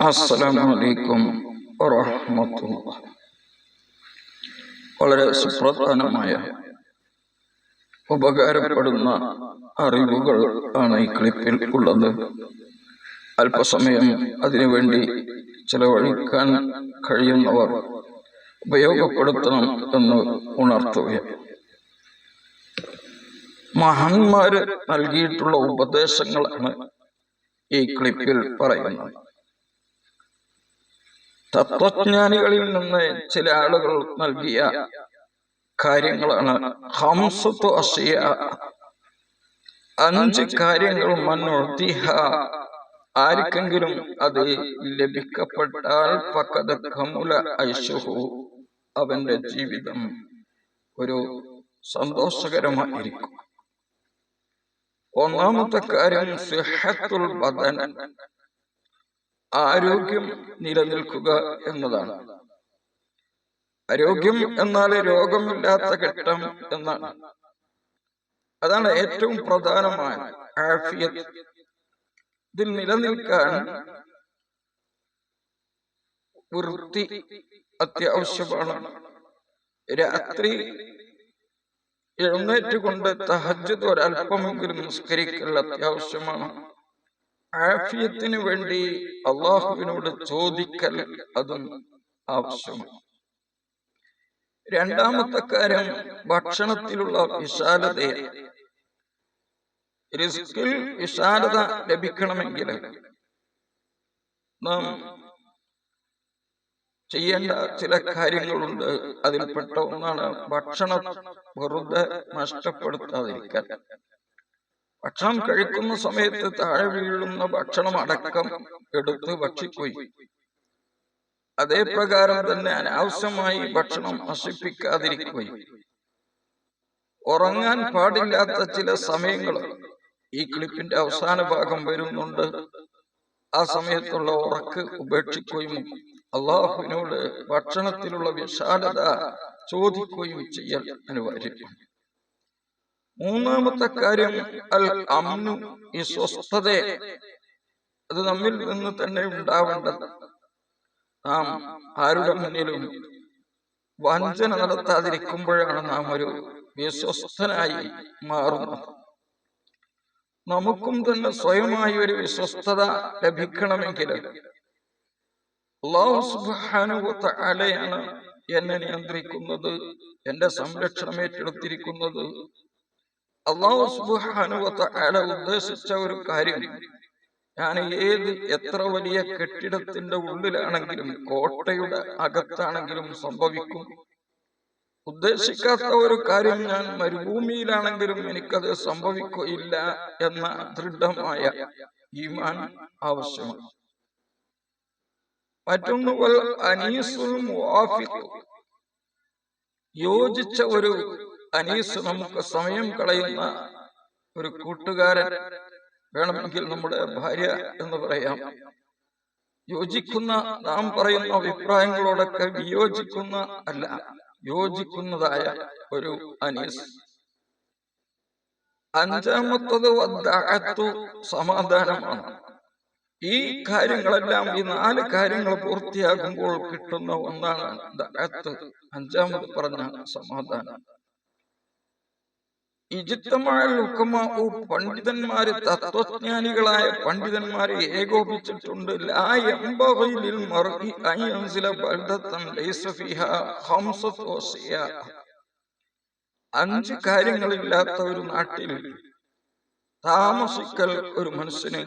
അസ്സലാമു അലൈക്കും വറഹ്മത്തുള്ളാഹി. വളരെ സുപ്രധാനമായ ഉപകാരപ്പെടുന്ന അറിവുകൾ ആണ് ഈ ക്ലിപ്പിൽ ഉള്ളത്. അല്പസമയം അതിനുവേണ്ടി ചെലവഴിക്കാൻ കഴിയുന്നവർ ഉപയോഗപ്പെടുത്തണം എന്ന് ഉണർത്തുകയാണ്. മഹാന്മാര് നൽകിയിട്ടുള്ള ഉപദേശങ്ങളാണ് ഈ ക്ലിപ്പിൽ പറയുന്നത്. തത്വജ്ഞാനികളിൽ നിന്ന് ചില ആളുകൾ നൽകിയ കാര്യങ്ങളാണ്. ഹംസത്വ അസിയ. അഞ്ച് കാര്യങ്ങൾ മണ്ണൊഴുത്തിഹ ആർക്കെങ്കിലും അത് ലഭിക്കപ്പെട്ടാൽ പക്കത കമുല ഐശുഹു അവന്റെ ജീവിതം ഒരു സന്തോഷകരമായിരിക്കും ഒന്നാമത്തെ കാര്യം സിഹത്തുൽ ബദൻ. ആരോഗ്യം നിലനിൽക്കുക എന്നതാണ്. ആരോഗ്യം എന്നാൽ രോഗമില്ലാത്ത ഘട്ടം എന്നാണ്. അതാണ് ഏറ്റവും പ്രധാനമായ ആഫിയത് ഇതിൽ നിലനിൽക്കാൻ വൃത്തി അത്യാവശ്യമാണ്. രാത്രി എഴുന്നേറ്റുകൊണ്ട് തഹജ്ജത് ഒരല്പമെങ്കിലും നിസ്കരിക്കൽ അത്യാവശ്യമാണ്. ആഫിയത്തിന് വേണ്ടി അള്ളാഹുവിനോട് ചോദിക്കൽ അതും ആവശ്യമാണ്. രണ്ടാമത്തെ കാര്യം ഭക്ഷണത്തിലുള്ള വിശാലതയാണ്. റിസ്കിൽ വിശാലത ലഭിക്കണമെങ്കിൽ നാം ചെയ്യേണ്ട ചില കാര്യങ്ങളുണ്ട്. അതിൽപ്പെട്ട ഒന്നാണ് ഭക്ഷണം വെറുതെ നഷ്ടപ്പെടുത്താതിരിക്കാൻ ഭക്ഷണം കഴിക്കുന്ന സമയത്ത് താഴെ വീഴുന്ന ഭക്ഷണം അടക്കം എടുത്ത് ഭക്ഷിക്കുകയും. അതേ പ്രകാരം തന്നെ അനാവശ്യമായി ഭക്ഷണം നശിപ്പിക്കാതിരിക്കുകയും. ഉറങ്ങാൻ പാടില്ലാത്ത ചില സമയങ്ങൾ ഈ ക്ലിപ്പിന്റെ അവസാന ഭാഗം വരുന്നുണ്ട്. ആ സമയത്തുള്ള ഉറക്ക് ഉപേക്ഷിക്കുകയും അള്ളാഹുവിനോട് ഭക്ഷണത്തിലുള്ള വിശാലത ചോദിക്കുകയും ചെയ്യൽ അനിവാര്യമാണ്. മൂന്നാമത്തെ കാര്യം അൽ അമ്നു ഈ സ്വസ്ഥത. അത് നമ്മിൽ നിന്ന് തന്നെ ഉണ്ടാവേണ്ടത്. നാം ആരുടെ മുന്നിലും വഞ്ചന നടത്താതിരിക്കുമ്പോഴാണ് നാം ഒരു വിശ്വസ്തനായി മാറുന്നത്. നമുക്കും തന്നെ സ്വയമായി ഒരു വിശ്വസ്തത ലഭിക്കണമെങ്കിൽ എന്നെ നിയന്ത്രിക്കുന്നത് എന്റെ സംരക്ഷണം ഏറ്റെടുത്തിരിക്കുന്നത്. അള്ളാഹു ഉദ്ദേശിച്ച ഒരു കാര്യം. ഞാൻ ഏത് എത്ര വലിയ കെട്ടിടത്തിന്റെ ഉള്ളിലാണെങ്കിലും കോട്ടയുടെ അകത്താണെങ്കിലും സംഭവിക്കും. ഉദ്ദേശിക്കാത്ത ഒരു കാര്യം ഞാൻ മരുഭൂമിയിലാണെങ്കിലും എനിക്കത് സംഭവിക്കുകയില്ല എന്ന ദൃഢമായ ഈമാൻ ആവശ്യമാണ്. മറ്റൊന്ന് അനീസും യോജിച്ച ഒരു അനീസ് നമുക്ക് സമയം കളയുന്ന ഒരു കൂട്ടുകാരൻ വേണമെങ്കിൽ നമ്മുടെ ഭാര്യ എന്ന് പറയാം. യോജിക്കുന്ന നാം പറയുന്ന അഭിപ്രായങ്ങളോടൊക്കെ വിയോജിക്കുന്ന അല്ല യോജിക്കുന്നതായ ഒരു അനീസ്. അഞ്ചാമത്തത് സമാധാനമാണ്. ഈ കാര്യങ്ങളെല്ലാം ഈ നാല് കാര്യങ്ങൾ പൂർത്തിയാകുമ്പോൾ കിട്ടുന്ന ഒന്നാണ് അഞ്ചാമത് പറഞ്ഞ സമാധാനം. ഇജിത്തമാഴുക്കമാവു പണ്ഡിതന്മാര് തത്വജ്ഞാനികളായ പണ്ഡിതന്മാരെ ഏകോപിച്ചിട്ടുണ്ട്. അഞ്ച് കാര്യങ്ങളില്ലാത്ത ഒരു നാട്ടിൽ താമസിക്കൽ ഒരു മനുഷ്യന്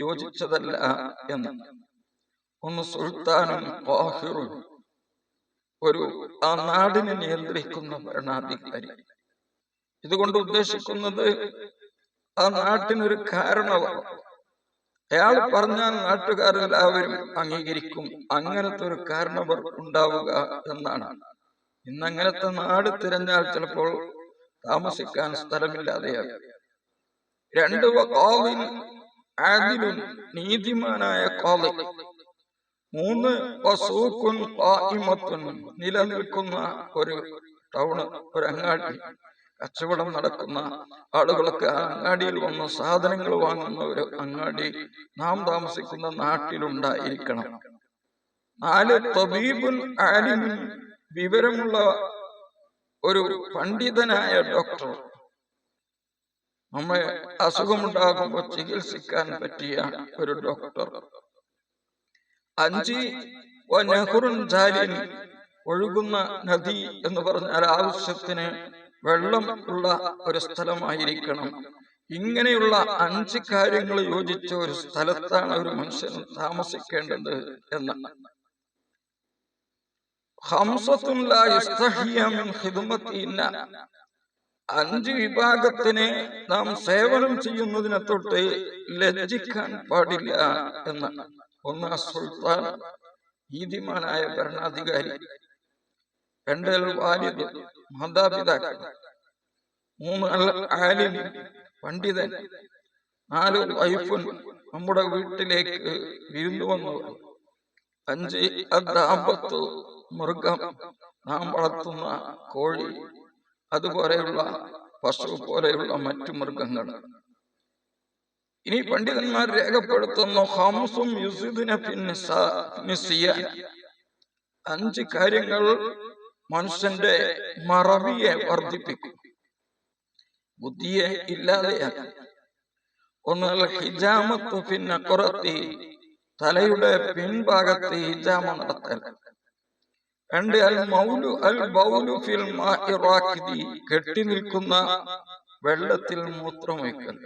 യോജിച്ചതല്ല എന്ന്. ഒന്ന് സുൽത്താനും ഒരു ആ നാടിനെ നിയന്ത്രിക്കുന്ന ഭരണാധികാരി. ഇതുകൊണ്ട് ഉദ്ദേശിക്കുന്നത് ആ നാട്ടിനൊരു കാരണമാണ് അയാൾ പറഞ്ഞാൽ നാട്ടുകാരെല്ലാവരും അംഗീകരിക്കും. അങ്ങനത്തെ ഒരു കാരണവർ ഉണ്ടാവുക എന്നാണ്. ഇന്ന് അങ്ങനത്തെ നാട് തിരഞ്ഞാൽ ചിലപ്പോൾ താമസിക്കാൻ സ്ഥലമില്ലാതെയാകും. രണ്ട് ആദിലും നീതിമാനായ കോവിൻ. മൂന്ന് നിലനിൽക്കുന്ന ഒരു ടൗണ് ഒരു അങ്ങാടി. കച്ചവടം നടക്കുന്ന ആളുകളൊക്കെ ആ അങ്ങാടിയിൽ വന്ന് സാധനങ്ങൾ വാങ്ങുന്ന ഒരു അങ്ങാടി നാം താമസിക്കുന്ന നാട്ടിലുണ്ടായിരിക്കണം നാല് തബീബുൻ ആലിമിൻ വിവരമുള്ള ഒരു പണ്ഡിതനായ ഡോക്ടർ നമ്മെ അസുഖമുണ്ടാകുമ്പോൾ ചികിത്സിക്കാൻ പറ്റിയ ഒരു ഡോക്ടർ. അഞ്ച് ഒഴുകുന്ന നദി എന്ന് പറഞ്ഞാൽ ആവശ്യത്തിന് വെള്ളം ഉള്ള ഒരു സ്ഥലമായിരിക്കണം. ഇങ്ങനെയുള്ള അഞ്ച് കാര്യങ്ങൾ യോജിച്ച ഒരു സ്ഥലത്താണ് ഒരു മനുഷ്യൻ താമസിക്കേണ്ടത് ഖിദ്മത്തിന അഞ്ച് വിഭാഗത്തിനെ നാം സേവനം ചെയ്യുന്നതിനെ തൊട്ട് ലജ്ജിക്കാൻ പാടില്ല എന്നാണ് ഒന്ന് സുൽത്താൻ നീതിമാനായ ഭരണാധികാരി. രണ്ട് വാലിദ് മാതാപിതാക്കൾ. മൂന്ന് അൽ പണ്ഡിതൻ. നാല് വൈഫുൻ നമ്മുടെ വീട്ടിലേക്ക് വിരുന്നു വന്നവർ. അഞ്ച് അദ്ദാബത്ത് മൃഗം നാം വളർത്തുന്ന കോഴി. അതുപോലെയുള്ള പശു പോലെയുള്ള മറ്റു മൃഗങ്ങൾ. ഇനി പണ്ഡിതന്മാർ രേഖപ്പെടുത്തുന്നു ഹംസും. അഞ്ച് കാര്യങ്ങൾ മനുഷ്യന്റെ മറവിയെ വർദ്ധിപ്പിക്കും. ബുദ്ധിയെ ഇല്ലാതെയാക്കും ഒന്ന് ഹിജാമത്ത് പിന്നെ കുറത്തി തലയുടെ പിൻഭാഗത്ത് ഹിജാമ നടത്തൽ. രണ്ട് അൽ മൗലു അൽ ബൗലു ഫിൽ കെട്ടി നിൽക്കുന്ന വെള്ളത്തിൽ മൂത്രമൊഴിക്കൽ.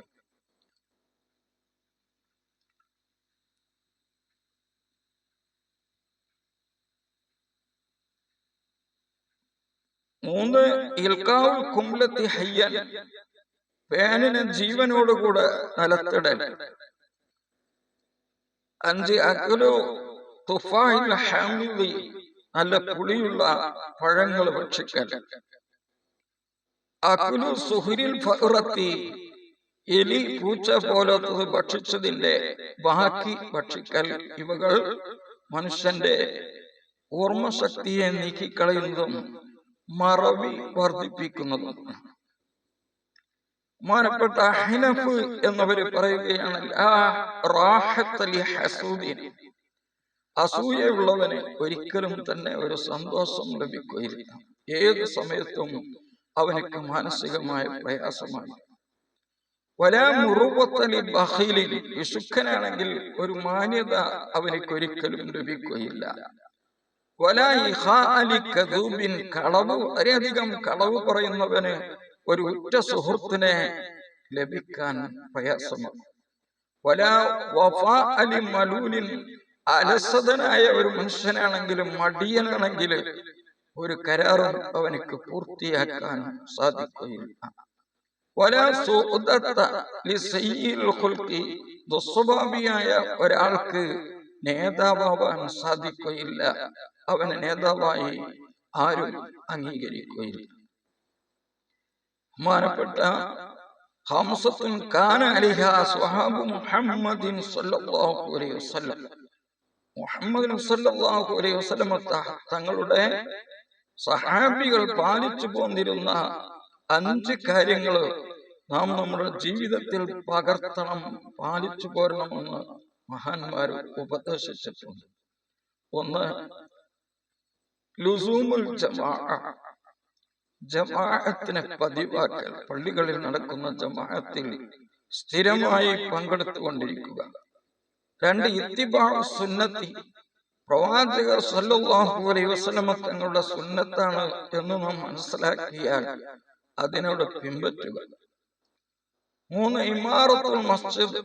മൂന്ന് ഇൽക്കാവുൽ കുംലത്തി ഹയ്യൻ. പേനിന് ജീവനോടുകൂടെ നിലത്തിടൽ. അഞ്ച് അകലു തുഫാഹിൽ ഹാമിദി നല്ല പുളിയുള്ള പഴങ്ങൾ ഭക്ഷിക്കൽ. അകുലു സുഹുരിൽ ഫഹ്റത്തി. എലി പൂച്ച പോലത്തത് ഭക്ഷിച്ചതിന്റെ ബാക്കി ഭക്ഷിക്കൽ. ഇവകൾ മനുഷ്യന്റെ ഓർമ്മശക്തിയെ നീക്കിക്കളയുന്നതും മറവി വർദ്ധിപ്പിക്കുന്നതും. മാനപ്പെട്ട ഹിനഫ് എന്നവര് പറയുകയാണ് അസൂയുള്ളവന് ഒരിക്കലും തന്നെ ഒരു സന്തോഷം ലഭിക്കുകയില്ല. ഏത് സമയത്തും അവനക്ക് മാനസികമായ പ്രയാസമാണ്. വലാ മുറുവത്തലി ബഹിലിൽ വിശുദ്ധനാണെങ്കിൽ ഒരു മാന്യത അവനക്ക് ഒരിക്കലും ലഭിക്കുകയില്ല. കളവ് വളരെയധികം കളവ് പറയുന്നവന് ഒരു ഉറ്റ സുഹൃത്തിനെ ലഭിക്കാൻ പ്രയാസമാണ്. അലസതനായ ഒരു മനുഷ്യനാണെങ്കിലും മടിയനാണെങ്കിൽ ഒരു കരാറും അവനക്ക് പൂർത്തിയാക്കാൻ സാധിക്കുകയില്ല. ദുസ്വഭാവിയായ ഒരാൾക്ക് നേതാവാൻ സാധിക്കുകയില്ല. അവനെ നേതാവായി ആരും അംഗീകരിക്കുകയില്ല. ബഹുമാനപ്പെട്ട ഹംസത്തുൻ കാന അലിഹ സ്വഹാബു മുഹമ്മദിൻ സല്ലല്ലാഹു അലൈഹി വസല്ലം. മുഹമ്മദ് സല്ലല്ലാഹു അലൈഹി വസല്ലം തങ്ങളുടെ സഹാബികൾ പാലിച്ചു പോന്നിരുന്ന അഞ്ച് കാര്യങ്ങൾ നാം നമ്മുടെ ജീവിതത്തിൽ പകർത്തണം പാലിച്ചു പോരണമെന്ന് മഹാന്മാർ ഉപദേശിച്ചിട്ടുണ്ട്. ഒന്ന് ലുസൂമുൽ ജമാഅ ജമാഅത്തിനെ പതിവാക്കൽ. പള്ളികളിൽ നടക്കുന്ന ജമാഅത്തിൽ സ്ഥിരമായി പങ്കെടുത്തുകൊണ്ടിരിക്കുക. രണ്ട് ഇത്തിബാ സുന്നത്തി. പ്രവാചകർ സല്ലല്ലാഹു അലൈഹി വസല്ലമ തങ്ങളുടെ സുന്നത്താണ് എന്ന് നാം മനസ്സിലാക്കിയാൽ അതിനോട് പിൻപറ്റുക. മൂന്ന് ഇമാറത്തുൽ മസ്ജിദ്.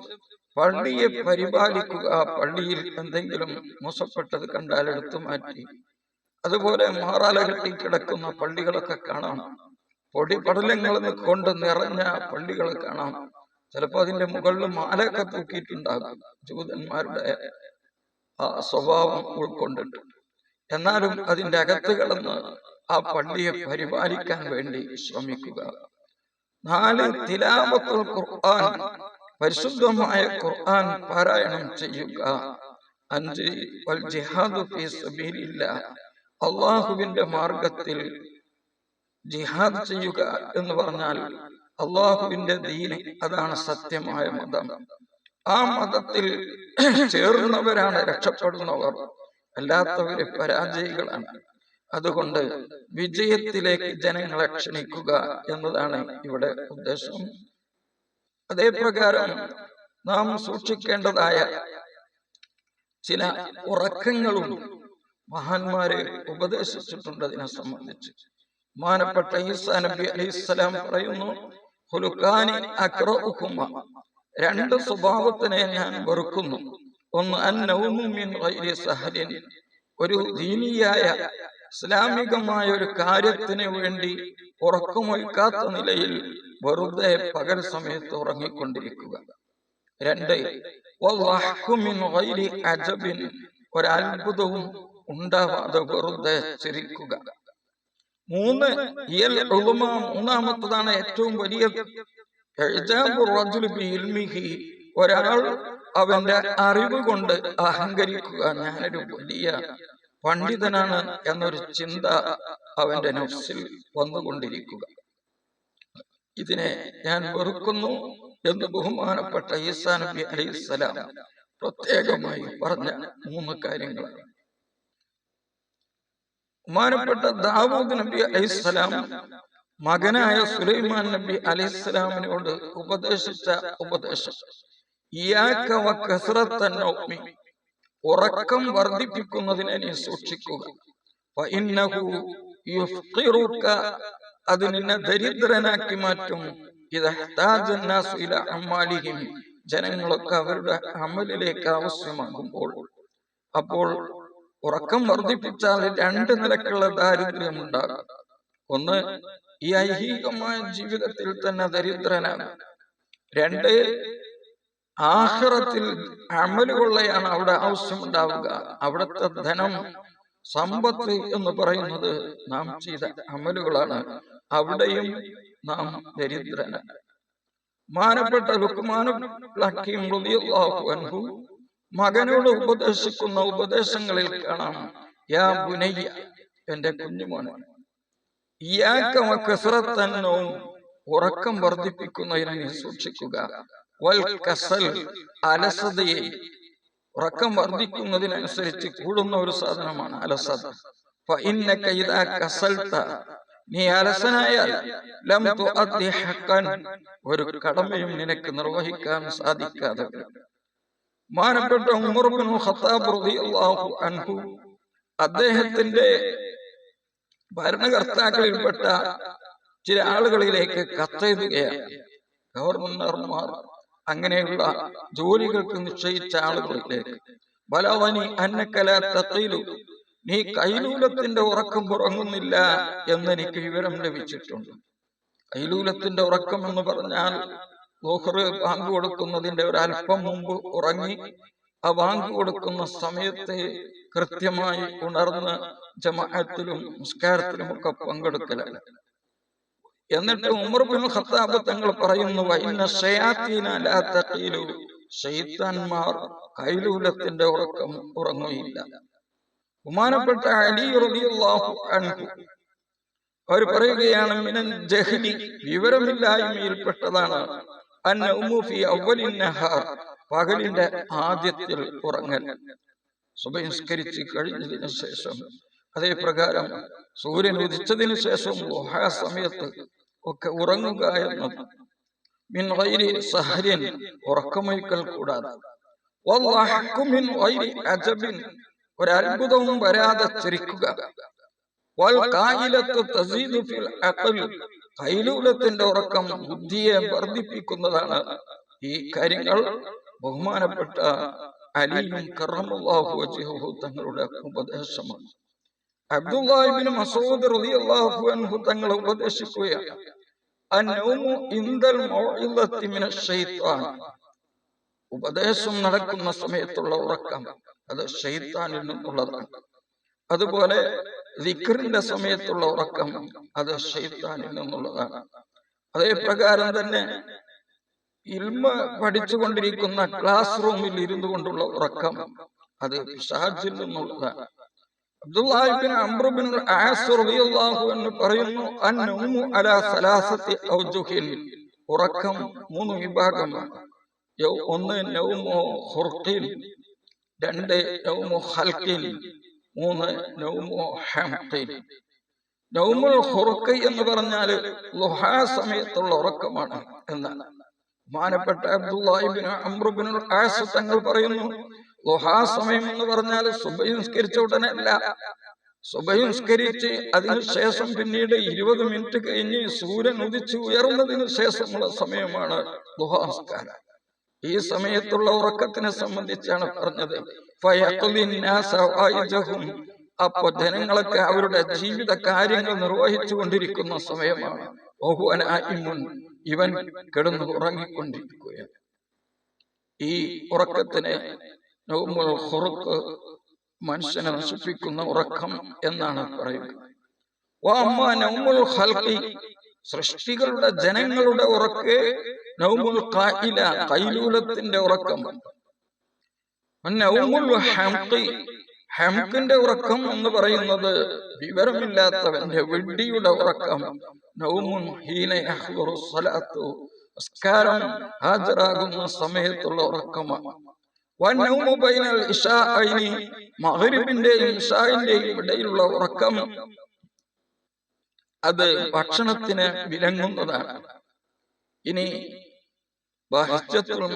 പള്ളിയെ പരിപാലിക്കുക. പള്ളിയിൽ എന്തെങ്കിലും മോശപ്പെട്ടത് കണ്ടാൽ എടുത്തു മാറ്റി. അതുപോലെ മാറാല കെട്ടി കിടക്കുന്ന പള്ളികളൊക്കെ കാണാം. പൊടി പടലങ്ങൾ കൊണ്ട് നിറഞ്ഞ പള്ളികൾ കാണാം. ചിലപ്പോ അതിന്റെ മുകളിൽ മാലയൊക്കെ തൂക്കിയിട്ടുണ്ടാകും. ജൂതന്മാരുടെ ആ സ്വഭാവം ഉൾക്കൊണ്ടിട്ട്. എന്നാലും അതിന്റെ അകത്ത് കിടന്ന് ആ പള്ളിയെ പരിപാലിക്കാൻ വേണ്ടി ശ്രമിക്കുക. നാല് തിലാമത്തുൽ ഖുർആൻ പരിശുദ്ധമായ ഖുർആൻ പാരായണം ചെയ്യുക. അഞ്ച് ജിഹാദ് ജിഹാദു ഫീ സബീലില്ലാ അള്ളാഹുവിന്റെ മാർഗത്തിൽ ജിഹാദ് ചെയ്യുക എന്ന് പറഞ്ഞാൽ അള്ളാഹുവിന്റെ ദീന് അതാണ് സത്യമായ മതം. ആ മതത്തിൽ ചേർന്നവരാണ് രക്ഷപ്പെടുന്നവർ അല്ലാത്തവര് പരാജയികളാണ്. അതുകൊണ്ട് വിജയത്തിലേക്ക് ജനങ്ങളെ ക്ഷണിക്കുക എന്നതാണ് ഇവിടെ ഉദ്ദേശം. അതേ പ്രകാരം നാം സൂക്ഷിക്കേണ്ടതായ ചില ഉറക്കങ്ങളും മഹാന്മാരെ ഉപദേശിച്ചിട്ടുണ്ട് അതിനെ സംബന്ധിച്ച്. മാനപ്പെട്ട ഈസാ നബി അലൈഹിസ്സലാം പറയുന്നു രണ്ട് സ്വഭാവത്തിനെ ഞാൻ വെറുക്കുന്നു. ഒന്ന് ഗൈരി സഹലിൻ. ഒരു ദീനിയായ ഇസ്ലാമികമായ ഒരു കാര്യത്തിന് വേണ്ടി ഉറക്കമൊഴിക്കാത്ത നിലയിൽ വെറുതെ പകൽ സമയത്ത് ഉറങ്ങിക്കൊണ്ടിരിക്കുക. രണ്ട് ഒരത്ഭുതവും ഉണ്ടാവാതെ വെറുതെ ചിരിക്കുക. മൂന്ന് ഇയൽ ഉളുമ മൂന്നാമത്തതാണ് ഏറ്റവും വലിയ ഒരാൾ അവന്റെ അറിവ് കൊണ്ട് അഹങ്കരിക്കുക. ഞാനൊരു വലിയ പണ്ഡിതനാണ് എന്നൊരു ചിന്ത അവന്റെ നഫ്സിൽ വന്നുകൊണ്ടിരിക്കുക. ഇതിനെ ഞാൻ വെറുക്കുന്നു എന്ന് ബഹുമാനപ്പെട്ട ഈസാ നബി അലൈഹിസ്സലാം പ്രത്യേകമായി പറഞ്ഞ മൂന്ന് കാര്യങ്ങളാണ്. ബഹുമാനപ്പെട്ട ദാവൂദ് നബി അലൈഹിസ്സലാം മകനായ സുലൈമാൻ നബി അലൈഹിസ്സലാമിനോട് ഉപദേശിച്ച ഉപദേശം. ഉറക്കം വർദ്ധിപ്പിക്കുന്നതിനെ നീ സൂക്ഷിക്കുക. അത് നിന്നെ ദരിദ്രനാക്കി മാറ്റും. ജനങ്ങളൊക്കെ അവരുടെ അമലിലേക്ക് ആവശ്യമാകുമ്പോൾ അപ്പോൾ ഉറക്കം വർദ്ധിപ്പിച്ചാൽ രണ്ട് നിലക്കുള്ള ദാരിദ്ര്യം ഉണ്ടാകും ഒന്ന് ഈ ഐഹികമായ ജീവിതത്തിൽ തന്നെ ദരിദ്രനാണ്. രണ്ട് ആഹ്റത്തിൽ അമലുകൊള്ളയാണ് അവിടെ ആവശ്യമുണ്ടാവുക. അവിടുത്തെ ധനം സമ്പത്ത് എന്ന് പറയുന്നത് നാം ചെയ്ത അമലുകളാണ്. അവിടെയും നാം ദരിദ്രനാണ്. മാനപ്പെട്ട ലുക്മാനും റളിയല്ലാഹു അൻഹു മകനോട് ഉപദേശിക്കുന്ന ഉപദേശങ്ങളിൽ കാണാം. യാ ബുനയ്യ എന്റെ കുഞ്ഞുമോനെ. ഇയാക്ക കസറത്തന്നവും ഉറക്കം വർദ്ധിപ്പിക്കുന്നതിനെ സൂക്ഷിക്കുക. വൽ കസൽ അലസതയെ. ഉറക്കം വർദ്ധിക്കുന്നതിനനുസരിച്ച് കൂടുന്ന ഒരു സാധനമാണ് അലസത. നീ അലസനായാൽ ഒരു കടമയും നിനക്ക് നിർവഹിക്കാൻ സാധിക്കാതെ. മാനപ്പെട്ട ഉമർ ബിൻ ഖത്താബ് അൻഹു അദ്ദേഹത്തിന്റെ ഭരണകർത്താക്കളിൽപ്പെട്ട ചില ആളുകളിലേക്ക് കത്തെഴുതുകയാണ്. ഗവർണർമാർ അങ്ങനെയുള്ള ജോലികൾക്ക് നിശ്ചയിച്ച ആളുകളിലേക്ക് ബലവനി അന്നക്കല തത്തയിലു നീ കൈലൂലത്തിന്റെ ഉറക്കം ഉറങ്ങുന്നില്ല എന്ന് എനിക്ക് വിവരം ലഭിച്ചിട്ടുണ്ട്. കൈലൂലത്തിന്റെ ഉറക്കം എന്ന് പറഞ്ഞാൽ ലോഹറ് ബാങ്ക് കൊടുക്കുന്നതിന്റെ ഒരു അല്പം മുമ്പ് ഉറങ്ങി ആ ബാങ്ക് കൊടുക്കുന്ന സമയത്തെ കൃത്യമായി ഉണർന്ന് ജമാഅത്തിലും നിസ്കാരത്തിലും ഒക്കെ പങ്കെടുക്കലല്ല എന്നിട്ട് ഉമർ ബിൻ ഖത്താബ് തങ്ങൾ പറയുന്നു ഷെയ്ത്താൻമാർ കൈലൂലത്തിന്റെ ഉറക്കം ഉറങ്ങുകയില്ല. ബഹുമാനപ്പെട്ട അലി റളിയല്ലാഹു അൻഹു അവർ പറയുകയാണ് വിവരമില്ലായ്മയിൽപ്പെട്ടതാണ്. പകലിന്റെ ആദ്യത്തിൽ ഉറങ്ങൽ. സുബഹിസ്കരിച്ച് കഴിഞ്ഞതിന് ശേഷം അതേ പ്രകാരം സൂര്യൻ ഉദിച്ചതിന് ശേഷം ളുഹാ സമയത്ത് ഒക്കെ ഉറങ്ങുക എന്നത് മിൻ ഉറക്കമൊഴിക്കൽ കൂടാതെ. ഒരത്ഭുതവും വരാതെ ചിരിക്കുക. കൈലൂലത്തിന്റെ ഉറക്കം ബുദ്ധിയെ വർദ്ധിപ്പിക്കുന്നതാണ് ഈ കാര്യങ്ങൾ. ബഹുമാനപ്പെട്ട അലിയും കറമുല്ലാഹു തങ്ങളുടെ ഉപദേശമാണ്. അബ്ദുല്ലാഹിബിൻ മസൂദ് റളിയല്ലാഹു അൻഹു തങ്ങളെ ഉപദേശിക്കുകയാണ്. അന്നൗമു ഇൻദൽ മൗഇദത്തി മിനശ് ശൈത്താൻ. ഉപദേശം നടക്കുന്ന സമയത്തുള്ള ഉറക്കം അത് ഷെയ്ത്താനിൽ നിന്നുള്ളതാണ്. അതുപോലെ വിക്രിന്റെ സമയത്തുള്ള ഉറക്കം അത് ഷെയ്ത്താനിൽ നിന്നുള്ളതാണ്. അതേ പ്രകാരം തന്നെ ഇൽമ പഠിച്ചുകൊണ്ടിരിക്കുന്ന ക്ലാസ് റൂമിൽ ഇരുന്നു കൊണ്ടുള്ള ഉറക്കം അത് ഷാജിൽ നിന്നുള്ളതാണ്. റളിയല്ലാഹു അൻഹു പറയുന്നു അലാ സലാസത്തി ഔജുഹിൻ. ഉറക്കം മൂന്ന് വിഭാഗമാണ്. ഒന്ന് രണ്ട് മൂന്ന് നൗമു ഹംഖിൻ നൗമുൽ ഖുർഖ് എന്ന് പറഞ്ഞാൽ ലുഹാ സമയത്തുള്ള ഉറക്കമാണ് എന്നാണ് മാനപ്പെട്ട അബ്ദുല്ലാഹിബിന് അംറുബിൻ ആസ് തങ്ങൾ പറയുന്നു ലുഹാ സമയം എന്ന് പറഞ്ഞാൽ സുബഹി നിസ്കരിച്ച ഉടനെ അല്ല. സുബഹി നിസ്കരിച്ച് അതിനുശേഷം പിന്നീട് ഇരുപത് മിനിറ്റ് കഴിഞ്ഞ് സൂര്യൻ ഉദിച്ച് ഉയർന്നതിന് ശേഷമുള്ള സമയമാണ് ലുഹാ നിസ്കാരം. ഈ സമയത്തുള്ള ഉറക്കത്തിനെ സംബന്ധിച്ചാണ് പറഞ്ഞത്. അപ്പൊ ജനങ്ങളൊക്കെ അവരുടെ ജീവിത കാര്യങ്ങൾ നിർവഹിച്ചു കൊണ്ടിരിക്കുന്ന സമയമാണ് ഇവൻ കിടന്ന് ഉറങ്ങിക്കൊണ്ടിരിക്കുകയാണ്. ഈ ഉറക്കത്തിനെ മനുഷ്യനെ നശിപ്പിക്കുന്ന ഉറക്കം എന്നാണ് പറയുന്നത്. സൃഷ്ടികളുടെ ജനങ്ങളുടെ ഉറക്കെ നൗമുൽ ഖായില കൈലൂലത്തിന്റെ ഉറക്കം. നൗമുൽ ഹംഖി ഹംഖിന്റെ ഉറക്കം എന്ന് പറയുന്നത് വിവരമില്ലാത്തവന്റെ വെഡിയുടെ ഉറക്കം. നൗമുൻ ഹീന യഹ്ദുറു സ്വലാത്തു നിസ്കാരം ഹാജരാകുന്ന സമയത്തുള്ള ഉറക്കമാണ്. മഗ്രിബിന്റെയും ഇശാഇന്റെയും ഇടയിലുള്ള ഉറക്കം. അത് ഭക്ഷണത്തിന് വിലങ്ങുന്നതാണ് ഇനി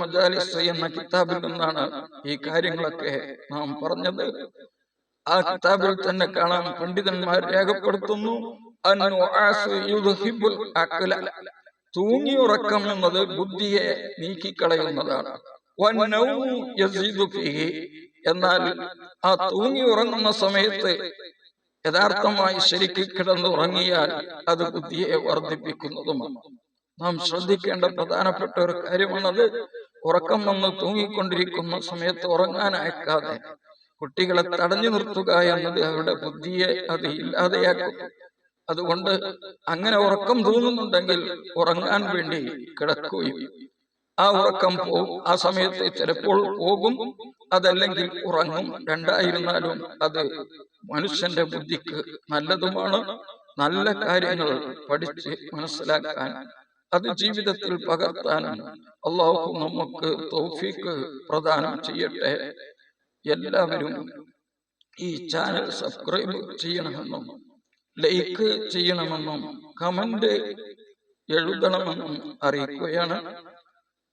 മജാലിസ് എന്ന കിതാബിൽ നിന്നാണ് ഈ കാര്യങ്ങളൊക്കെ നാം പറഞ്ഞത് ആ കിതാബിൽ തന്നെ കാണാം പണ്ഡിതന്മാർ രേഖപ്പെടുത്തുന്നു. തൂങ്ങിയുറക്കം എന്നത് ബുദ്ധിയെ നീക്കിക്കളയുന്നതാണ്. എന്നാൽ ആ തൂങ്ങി ഉറങ്ങുന്ന സമയത്ത് യഥാർത്ഥമായി ശരിക്ക് കിടന്നുറങ്ങിയാൽ അത് ബുദ്ധിയെ വർദ്ധിപ്പിക്കുന്നതുമാണ്. നാം ശ്രദ്ധിക്കേണ്ട പ്രധാനപ്പെട്ട ഒരു കാര്യമാണത് ഉറക്കം വന്ന് തൂങ്ങിക്കൊണ്ടിരിക്കുന്ന സമയത്ത് ഉറങ്ങാൻ അയക്കാതെ കുട്ടികളെ തടഞ്ഞു നിർത്തുക എന്നത് അവരുടെ ബുദ്ധിയെ അത് ഇല്ലാതെയാക്കും. അതുകൊണ്ട് അങ്ങനെ ഉറക്കം തൂങ്ങുന്നുണ്ടെങ്കിൽ ഉറങ്ങാൻ വേണ്ടി കിടക്കുകയും ആ ഉറക്കം പോകും ആ സമയത്ത് ചിലപ്പോൾ പോകും അതല്ലെങ്കിൽ ഉറങ്ങും. രണ്ടായിരുന്നാലും അത് മനുഷ്യന്റെ ബുദ്ധിക്ക് നല്ലതുമാണ്. നല്ല കാര്യങ്ങൾ പഠിച്ച് മനസ്സിലാക്കാൻ അത് ജീവിതത്തിൽ പകർത്താനും അള്ളാഹു നമുക്ക് തൗഫീക്ക് പ്രദാനം ചെയ്യട്ടെ. എല്ലാവരും ഈ ചാനൽ സബ്സ്ക്രൈബ് ചെയ്യണമെന്നും ലൈക്ക് ചെയ്യണമെന്നും കമന്റ് എഴുതണമെന്നും അറിയിക്കുകയാണ്.